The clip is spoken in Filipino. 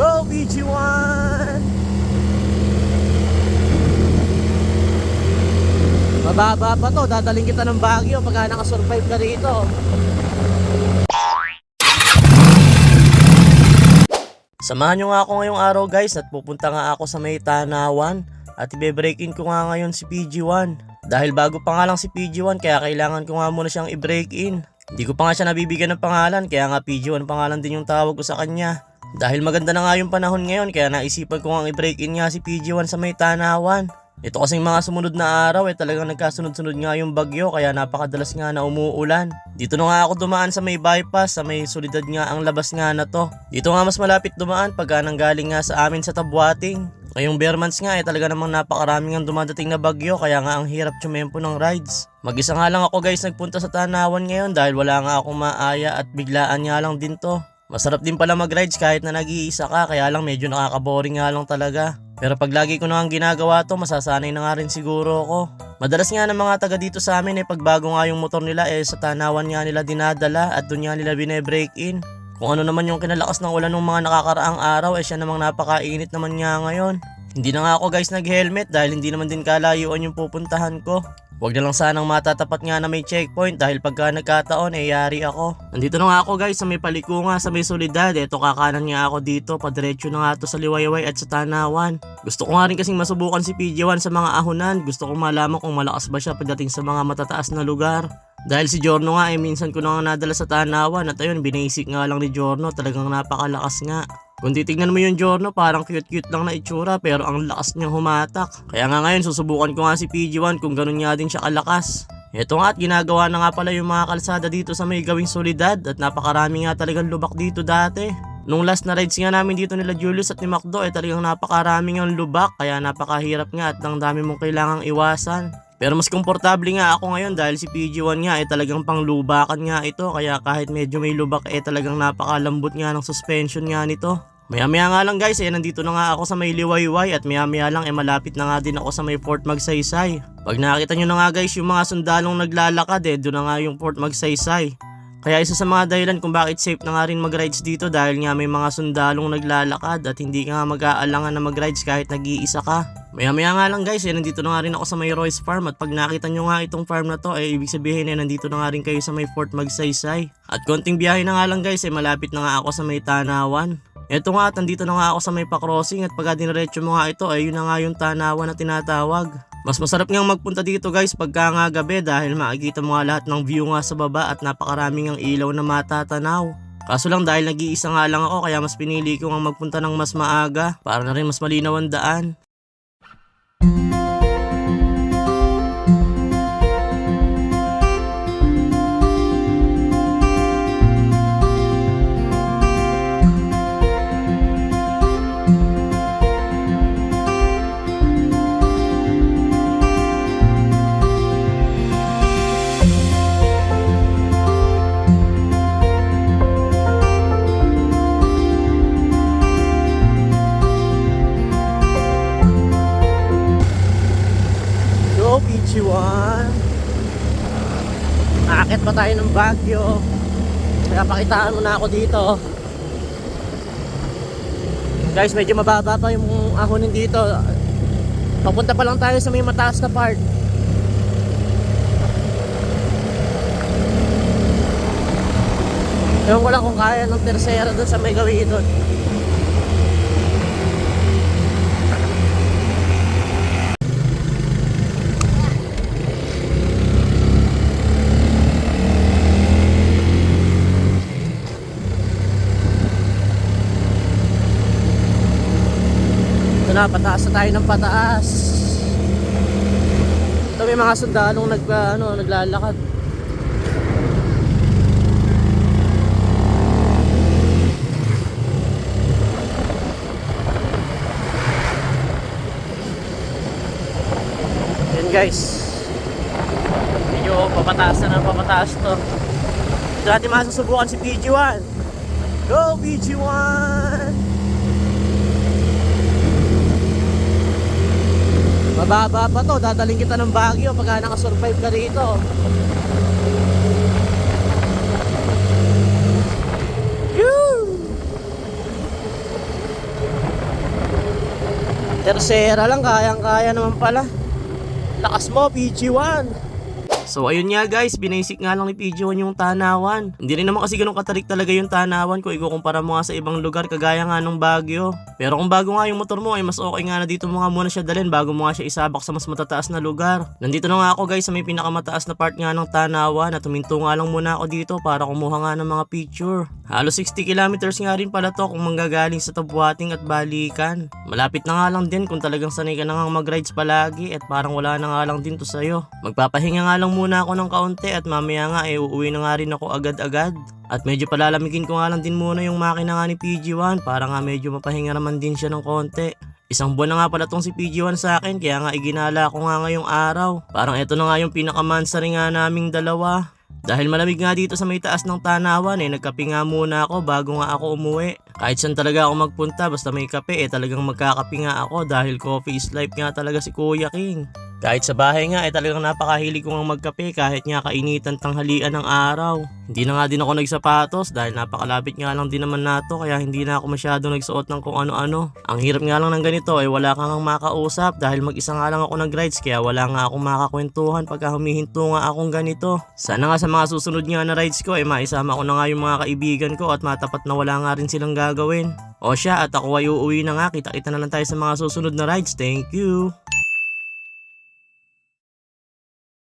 Go BG1! Mababa pa to, dadaling kita ng Baguio pagka nakasurvive ka rito. Samahan nyo nga ako ngayong araw guys at pupunta nga ako sa may Tanawan at ibe-break in ko nga ngayon si PG1. Dahil bago pa nga lang si PG1 kaya kailangan ko nga muna siyang i-break in. Hindi ko pa nga siya nabibigyan ng pangalan kaya nga PG1 pangalan din yung tawag ko sa kanya. Dahil maganda na nga yung panahon ngayon kaya naisipan ko nga i-break in nga si PG1 sa may Tanawan. Ito kasing mga sumunod na araw eh talagang nagkasunod-sunod nga yung bagyo kaya napakadalas nga na umuulan. Dito na nga ako dumaan sa may bypass, sa may solidad nga ang labas nga na to. Dito nga mas malapit dumaan pagka nanggaling nga sa amin sa Tabuating. Ngayong bare months nga eh talaga namang napakaraming ang dumadating na bagyo kaya nga ang hirap tsumempo ng rides. Mag-isa nga lang ako guys nagpunta sa Tanawan ngayon dahil wala nga akong maaya at biglaan nga lang din to. Masarap din pala mag-rides kahit na nag-iisa ka kaya lang medyo nakaka-boring nga lang talaga. Pero pag lagi ko na ang ginagawa to, masasanay na nga rin siguro ako. Madalas nga ng mga taga dito sa amin eh, pag bago nga yung motor nila eh, sa tanawan nga nila dinadala at doon nga nila bine-break in. Kung ano naman yung kinalakas ng ulan ng mga nakakaraang araw eh, siya namang napakainit naman nga ngayon. Hindi na nga ako guys nag-helmet dahil hindi naman din kalayuan yung pupuntahan ko. Huwag na lang sanang matatapat nga na may checkpoint dahil pagka nagkataon eh yari ako. Nandito na nga ako guys sa may paliko nga sa may solidad. Ito kakanan nga ako dito. Padiretso na nga to sa Liwayway at sa Tanawan. Gusto ko nga rin kasing masubukan si PG1 sa mga ahunan. Gusto ko malaman kung malakas ba siya pagdating sa mga matataas na lugar. Dahil si Jorno nga eh minsan ko na nga nadala sa Tanawan at ayun binasic nga lang ni Jorno. Talagang napakalakas nga. Kung titignan mo yung Jorno, parang cute-cute lang na itsura pero ang lakas niyang humatak. Kaya nga ngayon susubukan ko nga si PG1 kung ganun nga din siya kalakas. Ito nga at ginagawa na nga pala yung mga kalsada dito sa may gawing solidad at napakarami nga talagang lubak dito dati. Nung last na rides nga namin dito nila Julius at ni Macdo ay talagang napakaraming ang lubak kaya napakahirap nga at ang dami mong kailangang iwasan. Pero mas komportable nga ako ngayon dahil si PG1 nga ay talagang panglubakan nga ito kaya kahit medyo may lubak eh talagang napakalambot nga ng suspension nga nito. Maya maya nga lang guys eh nandito na nga ako sa may liwayway at maya maya lang eh malapit na nga din ako sa may Fort Magsaysay. Pag nakita nyo na nga guys yung mga sundalong naglalakad eh doon na nga yung Fort Magsaysay. Kaya isa sa mga dahilan kung bakit safe na nga rin mag-rides dito dahil nga may mga sundalong naglalakad at hindi ka nga mag-aalangan na mag-rides kahit nag-iisa ka. Maya maya nga lang guys, eh, nandito na nga rin ako sa may Royce Farm at pag nakita nyo nga itong farm na to, eh ibig sabihin eh nandito na nga rin kayo sa may Fort Magsaysay. At konting biyahe na nga lang guys, eh malapit na nga ako sa may Tanawan. Eto nga at nandito na nga ako sa may pa-crossing at pagka diniretso mo nga ito ay yun na nga yung tanawan na tinatawag. Mas masarap ngang magpunta dito guys pagka nga gabi dahil makikita mo nga lahat ng view nga sa baba at napakaraming ang ilaw na matatanaw. Kaso lang dahil nag-iisa nga lang ako kaya mas pinili ko nga magpunta ng mas maaga para na rin mas malinaw ang daan. PG1 Aakit pa tayo ng Baguio? Kaya pakitaan mo na ako dito. Guys medyo mababa pa yung ahonin dito. Papunta pa lang tayo sa may mataas na part. Ewan ko lang kung kaya ng tercera doon sa may gawin doon na, pataas na tayo ng pataas. Ito may mga sundalong nag, ano, naglalakad. Yan guys. Medyo papataas na ng papataas to. Natin masusubukan si PG1. Go PG1! Mababa pa to, dadaling kita ng Baguio pagka nakasurvive ka rito. Tercera lang, kayang-kaya naman pala. Lakas mo, PG1. So ayun nga guys, binasic nga lang ni PG1 yung tanawan. Hindi rin naman kasi ganun katarik talaga yung tanawan kung ikukumpara mo nga sa ibang lugar kagaya nga ng Baguio. Pero kung bago nga yung motor mo ay mas okay nga na dito mo nga muna siya dalhin bago mo nga siya isabak sa mas matataas na lugar. Nandito na nga ako guys sa may pinakamataas na part nga ng tanawan at tuminto nga lang muna ako dito para kumuha nga ng mga picture. Halos 60 kilometers nga rin pala to kung manggagaling sa Tabuating at Balikan. Malapit na nga lang din kung talagang sanay ka na nga mag-rides palagi at parang wala na nga lang din to sa'yo. Magpapahinga nga lang muna ako ng kaunti at mamaya nga eh uuwi na nga rin ako agad-agad. At medyo palalamigin ko nga lang din muna yung makina nga ni PG1 para nga medyo mapahinga naman din siya ng konti. Isang buwan na nga pala tong si PG1 sa akin kaya nga iginala ko nga ngayong araw. Parang ito na nga yung pinakamansaring nga naming dalawa. Dahil malamig nga dito sa may taas ng tanawan eh, nagkape nga muna ako bago nga ako umuwi. Kahit saan talaga ako magpunta basta may kape eh talagang magkakape nga ako dahil coffee is life nga talaga si Kuya King. Kahit sa bahay nga eh talagang napakahilig ko nga magkape kahit nga kainitan tanghalian ng araw. Hindi na nga din ako nagsapatos dahil napakalapit nga lang din naman nato kaya hindi na ako masyado nagsuot ng kung ano-ano. Ang hirap nga lang ng ganito ay wala kang ang makausap dahil mag-isa nga lang ako nag-rides kaya wala nga akong makakwentuhan pagka humihinto nga akong ganito. Sana nga sa mga susunod nga na rides ko ay maisama ko na nga yung mga kaibigan ko at matapat na wala nga rin silang gagawin. O siya at ako ay uuwi na nga kita-kita na lang tayo sa mga susunod na rides. Thank you!